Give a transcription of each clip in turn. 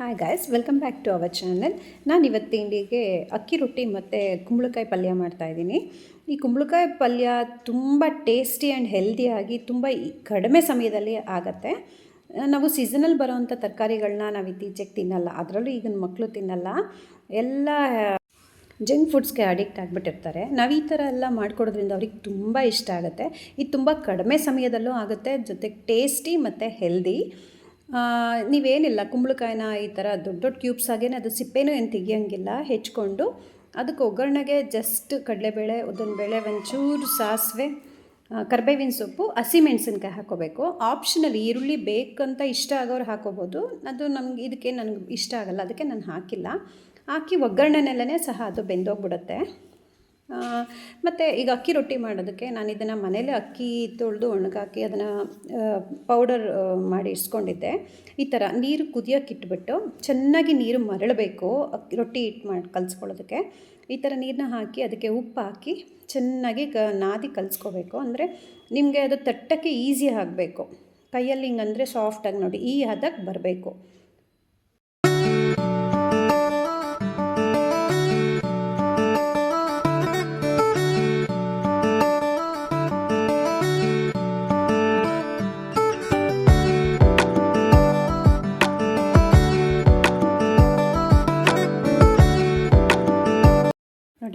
Hi guys welcome back to our channel ನಾನು ಇವತ್ತು ತಿಂಡಿಗೆ ಅಕ್ಕಿ ರೊಟ್ಟಿ ಮತ್ತು ಕುಂಬಳಕಾಯಿ ಪಲ್ಯ ಮಾಡ್ತಾಯಿದ್ದೀನಿ ಈ ಕುಂಬಳಕಾಯಿ ಪಲ್ಯ ತುಂಬ ಟೇಸ್ಟಿ ಆ್ಯಂಡ್ ಹೆಲ್ದಿಯಾಗಿ ತುಂಬ ಕಡಿಮೆ ಸಮಯದಲ್ಲಿ ಆಗುತ್ತೆ. ನಾವು ಸೀಸನಲ್ ಬರೋವಂಥ ತರಕಾರಿಗಳನ್ನ ನಾವು ಇತ್ತೀಚೆಗೆ ತಿನ್ನಲ್ಲ. ಅದರಲ್ಲೂ ಈಗಿನ ಮಕ್ಕಳು ತಿನ್ನಲ್ಲ. ಎಲ್ಲ ಜಂಕ್ ಫುಡ್ಸ್ಗೆ ಅಡಿಕ್ಟ್ ಆಗಿಬಿಟ್ಟಿರ್ತಾರೆ. ನಾವು ಈ ಥರ ಎಲ್ಲ ಮಾಡಿಕೊಡೋದ್ರಿಂದ ಅವ್ರಿಗೆ ತುಂಬ ಇಷ್ಟ ಆಗುತ್ತೆ. ಇದು ತುಂಬ ಕಡಿಮೆ ಸಮಯದಲ್ಲೂ ಆಗುತ್ತೆ ಜೊತೆಗೆ ಟೇಸ್ಟಿ ಮತ್ತು ಹೆಲ್ದಿ. ನೀವೇನಿಲ್ಲ, ಕುಂಬಳಕಾಯಿನ ಈ ಥರ ದೊಡ್ಡ ದೊಡ್ಡ ಕ್ಯೂಬ್ಸ್ ಆಗೇನೆ ಅದು ಸಿಪ್ಪೆನೂ ಏನು ತೆಗಿಯೋಂಗಿಲ್ಲ, ಹೆಚ್ಕೊಂಡು ಅದಕ್ಕೆ ಒಗ್ಗರಣೆಗೆ ಜಸ್ಟ್ ಕಡಲೆಬೇಳೆ, ಉದ್ದಿನಬೇಳೆ, ಒಂಚೂರು ಸಾಸಿವೆ ಕರ್ಬೇವಿನ ಸೊಪ್ಪು, ಹಸಿಮೆಣಸಿನ್ಕಾಯಿ ಹಾಕೋಬೇಕು ಆಪ್ಷನಲ್ ಈರುಳ್ಳಿ ಬೇಕಂತ ಇಷ್ಟ ಆಗೋರು ಹಾಕೋಬೋದು ಅದು ನಮ್ಗೆ, ಇದಕ್ಕೆ ನನಗೆ ಇಷ್ಟ ಆಗಲ್ಲ, ಅದಕ್ಕೆ ನಾನು ಹಾಕಿಲ್ಲ. ಹಾಕಿ ಒಗ್ಗರಣೆನೆಲ್ಲನೇ ಸಹ ಅದು ಬೆಂದೋಗ್ಬಿಡುತ್ತೆ. ಮತ್ತು ಈಗ ಅಕ್ಕಿ ರೊಟ್ಟಿ ಮಾಡೋದಕ್ಕೆ ನಾನು ಇದನ್ನು ಮನೇಲೇ ಅಕ್ಕಿ ತೊಳೆದು ಒಣಗಾಕಿ ಅದನ್ನು ಪೌಡರ್ ಮಾಡಿ ಇಡ್ಸ್ಕೊಂಡಿದ್ದೆ. ಈ ಥರ ನೀರು ಕುದಿಯೋಕೆ ಇಟ್ಬಿಟ್ಟು ಚೆನ್ನಾಗಿ ನೀರು ಮರಳಬೇಕು ಅಕ್ಕಿ ರೊಟ್ಟಿ ಇಟ್ಟು ಮಾಡಿ, ಕಲಿಸ್ಕೊಳ್ಳೋದಕ್ಕೆ. ಈ ಥರ ನೀರನ್ನ ಹಾಕಿ ಅದಕ್ಕೆ ಉಪ್ಪು ಹಾಕಿ ಚೆನ್ನಾಗಿ ಕ, ನಾದಿ ಕಲಿಸ್ಕೋಬೇಕು. ಅಂದರೆ ನಿಮಗೆ ಅದು ತಟ್ಟಕ್ಕೆ ಈಸಿ ಆಗಬೇಕು. ಕೈಯಲ್ಲಿ ಹಿಂಗಂದರೆ ಸಾಫ್ಟಾಗಿ ನೋಡಿ, ಈ ಹದಕ್ಕೆ ಬರಬೇಕು.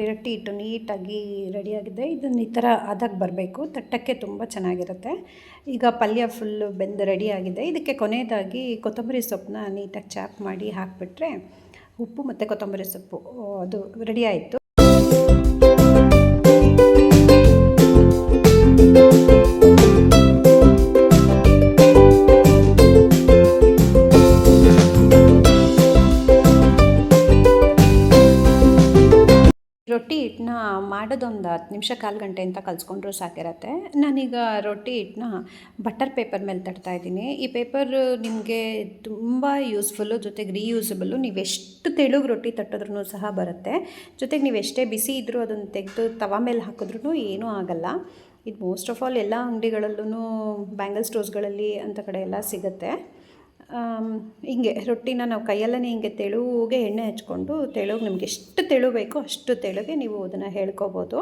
ನೋಡಿ ರೊಟ್ಟಿ ಹಿಟ್ಟು ನೀಟಾಗಿ ರೆಡಿಯಾಗಿದೆ ಇದನ್ನು ಈ ಥರ ಅದಕ್ಕೆ ಬರಬೇಕು. ತಟ್ಟಕ್ಕೆ ತುಂಬ ಚೆನ್ನಾಗಿರುತ್ತೆ. ಈಗ ಪಲ್ಯ ಫುಲ್ಲು ಬೆಂದು ರೆಡಿಯಾಗಿದೆ. ಇದಕ್ಕೆ ಕೊನೆಯದಾಗಿ ಕೊತ್ತಂಬರಿ ಸೊಪ್ಪನ್ನ ನೀಟಾಗಿ ಚಾಪ್ ಮಾಡಿ ಹಾಕಿಬಿಟ್ರೆ ಉಪ್ಪು ಮತ್ತು ಕೊತ್ತಂಬರಿ ಸೊಪ್ಪು, ಅದು ರೆಡಿ ಆಯಿತು. ರೊಟ್ಟಿ ಹಿಟ್ಟನ್ನ ಮಾಡೋದೊಂದು ಹತ್ತು ನಿಮಿಷ ಕಾಲು ಗಂಟೆ ಅಂತ ಕಲಿಸ್ಕೊಂಡ್ರೂ ಸಾಕಿರತ್ತೆ. ನಾನೀಗ ರೊಟ್ಟಿ ಹಿಟ್ಟನ್ನ ಬಟರ್ ಪೇಪರ್ ಮೇಲೆ ತಡ್ತಾ ಇದ್ದೀನಿ. ಈ ಪೇಪರ್ ನಿಮಗೆ ತುಂಬ ಯೂಸ್ಫುಲ್ಲು, ಜೊತೆಗೆ ರೀಯೂಸಬಲ್ಲು. ನೀವು ಎಷ್ಟು ತೆಳುಗೆ ರೊಟ್ಟಿ ತಟ್ಟಿದ್ರೂ ಸಹ ಬರುತ್ತೆ. ಜೊತೆಗೆ ನೀವು ಎಷ್ಟೇ ಬಿಸಿ ಇದ್ದರೂ ಅದನ್ನು ತೆಗೆದು ತವ ಮೇಲೆ ಹಾಕಿದ್ರೂ ಏನೂ ಆಗಲ್ಲ. ಇದು ಮೋಸ್ಟ್ ಆಫ್ ಆಲ್ ಎಲ್ಲ ಅಂಗಡಿಗಳಲ್ಲೂ ಬ್ಯಾಂಗಲ್ ಸ್ಟೋರ್ಸ್ಗಳಲ್ಲಿ ಅಂತ ಕಡೆ ಎಲ್ಲ ಸಿಗುತ್ತೆ. ಹಿಂಗೆ ರೊಟ್ಟಿನ ನಾವು ಕೈಯಲ್ಲೇ ಹಿಂಗೆ ತೆಳುಗೆ ಎಣ್ಣೆ ಹಚ್ಕೊಂಡು ತೆಳುಗೆ ನಿಮ್ಗೆ ಎಷ್ಟು ತೆಳು ಬೇಕೋ ಅಷ್ಟು ತೆಳುಗೆ ನೀವು ಅದನ್ನು ಹೇಳ್ಕೊಬೋದು.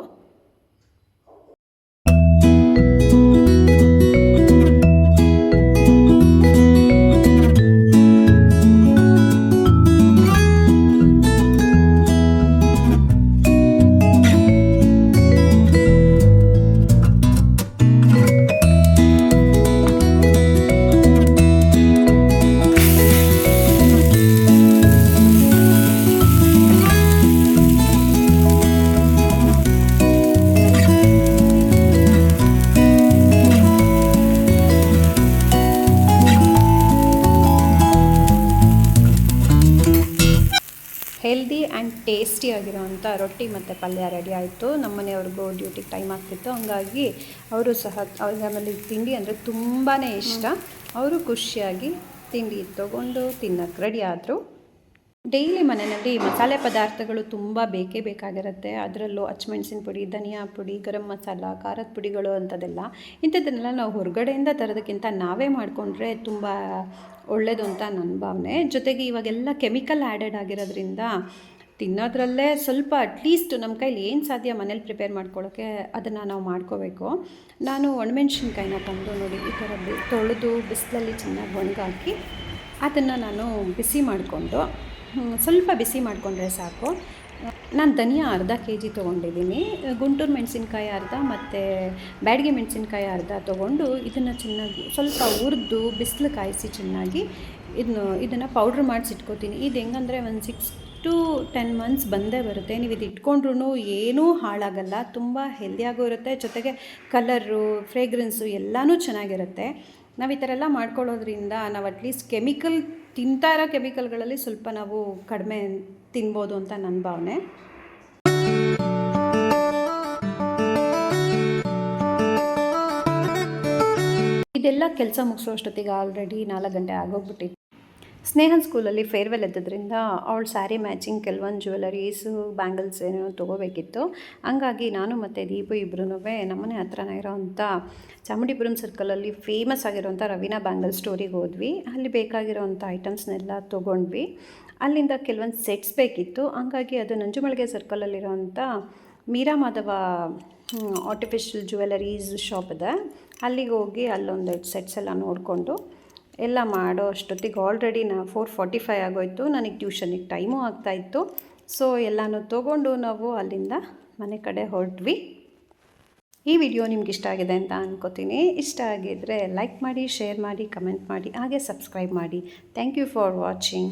ಹೆಲ್ದಿ ಆ್ಯಂಡ್ ಟೇಸ್ಟಿ ಆಗಿರೋವಂಥ ರೊಟ್ಟಿ ಮತ್ತು ಪಲ್ಯ ರೆಡಿ ಆಯಿತು. ನಮ್ಮ ಮನೆಯವ್ರಿಗೂ ಡ್ಯೂಟಿಗೆ ಟೈಮ್ ಆಗ್ತಿತ್ತು. ಹಂಗಾಗಿ ಅವರು ಸಹ ಅವ್ರಿಗೆ ಆಮೇಲೆ ತಿಂಡಿ ಅಂದರೆ ತುಂಬಾ ಇಷ್ಟ. ಅವರು ಖುಷಿಯಾಗಿ ತಿಂಡಿ ತೊಗೊಂಡು ತಿನ್ನಕ್ಕೆ ರೆಡಿ ಆದರು. ಡೈಲಿ ಮನೆಯಲ್ಲಿ ಮಸಾಲೆ ಪದಾರ್ಥಗಳು ತುಂಬ ಬೇಕೇ ಬೇಕಾಗಿರುತ್ತೆ. ಅದರಲ್ಲೂ ಹಚ್ಮೆಣ್ಸಿನ ಪುಡಿ, ಧನಿಯಾ ಪುಡಿ, ಗರಂ ಮಸಾಲ, ಖಾರದ ಪುಡಿಗಳು ಅಂಥದ್ದೆಲ್ಲ. ಇಂಥದ್ದನ್ನೆಲ್ಲ ನಾವು ಹೊರಗಡೆಯಿಂದ ತರೋದಕ್ಕಿಂತ ನಾವೇ ಮಾಡಿಕೊಂಡ್ರೆ ತುಂಬ ಒಳ್ಳೆಯದು ಅಂತ ನನ್ನ ಭಾವನೆ. ಜೊತೆಗೆ ಇವಾಗೆಲ್ಲ ಕೆಮಿಕಲ್ ಆ್ಯಡೆಡ್ ಆಗಿರೋದ್ರಿಂದ ತಿನ್ನೋದ್ರಲ್ಲೇ ಸ್ವಲ್ಪ ಅಟ್ಲೀಸ್ಟ್ ನಮ್ಮ ಕೈಲಿ ಏನು ಸಾಧ್ಯ ಮನೇಲಿ ಪ್ರಿಪೇರ್ ಮಾಡ್ಕೊಳ್ಳೋಕ್ಕೆ ಅದನ್ನು ನಾವು ಮಾಡ್ಕೋಬೇಕು. ನಾನು ಒಣಮೆಣ್ಸಿನ್ಕಾಯಿನ ತಂದು ನೋಡಿ ಈ ಥರ ತೊಳೆದು ಬಿಸಿಲಲ್ಲಿ ಚೆನ್ನಾಗಿ ಒಣಗಾಕಿ ಅದನ್ನು ನಾನು ಬಿಸಿ ಮಾಡಿಕೊಂಡು ಸ್ವಲ್ಪ ಬಿಸಿ ಮಾಡಿಕೊಂಡ್ರೆ ಸಾಕು. ನಾನು ಧನಿಯಾ ಅರ್ಧ ಕೆ ಜಿ ತೊಗೊಂಡಿದ್ದೀನಿ. ಗುಂಟೂರು ಮೆಣಸಿನ್ಕಾಯಿ ಅರ್ಧ ಮತ್ತು ಬ್ಯಾಡಿಗೆ ಮೆಣಸಿನ್ಕಾಯಿ ಅರ್ಧ ತೊಗೊಂಡು ಇದನ್ನು ಚೆನ್ನಾಗಿ ಸ್ವಲ್ಪ ಹುರಿದು ಬಿಸಿಲು ಕಾಯಿಸಿ ಚೆನ್ನಾಗಿ ಇದನ್ನು ಇದನ್ನು ಪೌಡ್ರ್ ಮಾಡಿಸಿಟ್ಕೋತೀನಿ. ಇದು ಹೆಂಗಂದರೆ ಒಂದು ಸಿಕ್ಸ್ ಟು ಟೆನ್ ಮಂತ್ಸ್ ಬಂದೇ ಬರುತ್ತೆ. ನೀವು ಇದು ಇಟ್ಕೊಂಡ್ರೂ ಏನೂ ಹಾಳಾಗಲ್ಲ. ತುಂಬ ಹೆಲ್ದಿಯಾಗೂ ಇರುತ್ತೆ. ಜೊತೆಗೆ ಕಲರು ಫ್ರೇಗ್ರೆನ್ಸು ಎಲ್ಲನೂ ಚೆನ್ನಾಗಿರುತ್ತೆ. ನಾವು ಈ ಥರ ಎಲ್ಲ ಮಾಡ್ಕೊಳ್ಳೋದ್ರಿಂದ ನಾವು ಅಟ್ಲೀಸ್ಟ್ ಕೆಮಿಕಲ್ ತಿಂತಾ ಇರೋ ಕೆಮಿಕಲ್ಗಳಲ್ಲಿ ಸ್ವಲ್ಪ ನಾವು ಕಡಿಮೆ ತಿನ್ಬೋದು ಅಂತ ನನ್ನ ಭಾವನೆ. ಇದೆಲ್ಲ ಕೆಲಸ ಮುಗಿಸೋ ಅಷ್ಟೊತ್ತಿಗೆ ಆಲ್ರೆಡಿ ನಾಲ್ಕು ಗಂಟೆ ಆಗೋಗ್ಬಿಟ್ಟಿತ್ತು. ಸ್ನೇಹನ್ ಸ್ಕೂಲಲ್ಲಿ ಫೇರ್ವೆಲ್ ಇದ್ದದ್ರಿಂದ ಅವಳು ಸ್ಯಾರಿ ಮ್ಯಾಚಿಂಗ್ ಕೆಲವೊಂದು ಜ್ಯುವೆಲರೀಸು, ಬ್ಯಾಂಗಲ್ಸ್ ಏನೋ ತೊಗೋಬೇಕಿತ್ತು. ಹಂಗಾಗಿ ನಾನು ಮತ್ತು ದೀಪು ಇಬ್ಬರೂ ನಮ್ಮನೆ ಹತ್ರನೇ ಇರೋವಂಥ ಚಾಮುಂಡಿಪುರಂ ಸರ್ಕಲಲ್ಲಿ ಫೇಮಸ್ ಆಗಿರೋವಂಥ ರವೀನಾ ಬ್ಯಾಂಗಲ್ ಸ್ಟೋರಿಗೆ ಹೋದ್ವಿ. ಅಲ್ಲಿ ಬೇಕಾಗಿರೋವಂಥ ಐಟಮ್ಸ್ನೆಲ್ಲ ತೊಗೊಂಡ್ವಿ. ಅಲ್ಲಿಂದ ಕೆಲವೊಂದು ಸೆಟ್ಸ್ ಬೇಕಿತ್ತು. ಹಂಗಾಗಿ ಅದು Nanjumalige ಸರ್ಕಲಲ್ಲಿರೋವಂಥ Meera Madhava artificial jewelleries shop ಇದೆ. ಅಲ್ಲಿಗೆ ಹೋಗಿ ಅಲ್ಲೊಂದು ಸೆಟ್ಸ್ ಎಲ್ಲ ನೋಡಿಕೊಂಡು ಎಲ್ಲ ಮಾಡೋ ಅಷ್ಟೊತ್ತಿಗೆ ಆಲ್ರೆಡಿ ನಾ ಫೋರ್ ಫಾರ್ಟಿ ಫೈ ಆಗೋಯ್ತು. ನನಗೆ ಟ್ಯೂಷನಿಗೆ ಟೈಮು ಆಗ್ತಾಯಿತ್ತು ಸೊ ಎಲ್ಲನೂ ತೊಗೊಂಡು ನಾವು ಅಲ್ಲಿಂದ ಮನೆ ಕಡೆ ಹೊರಟ್ವಿ. ಈ ವಿಡಿಯೋ ನಿಮ್ಗೆ ಇಷ್ಟ ಆಗಿದೆ ಅಂತ ಅನ್ಕೋತೀನಿ. ಇಷ್ಟ ಆಗಿದ್ದರೆ ಲೈಕ್ ಮಾಡಿ ಶೇರ್ ಮಾಡಿ ಕಮೆಂಟ್ ಮಾಡಿ, ಹಾಗೆ ಸಬ್ಸ್ಕ್ರೈಬ್ ಮಾಡಿ. Thank you for watching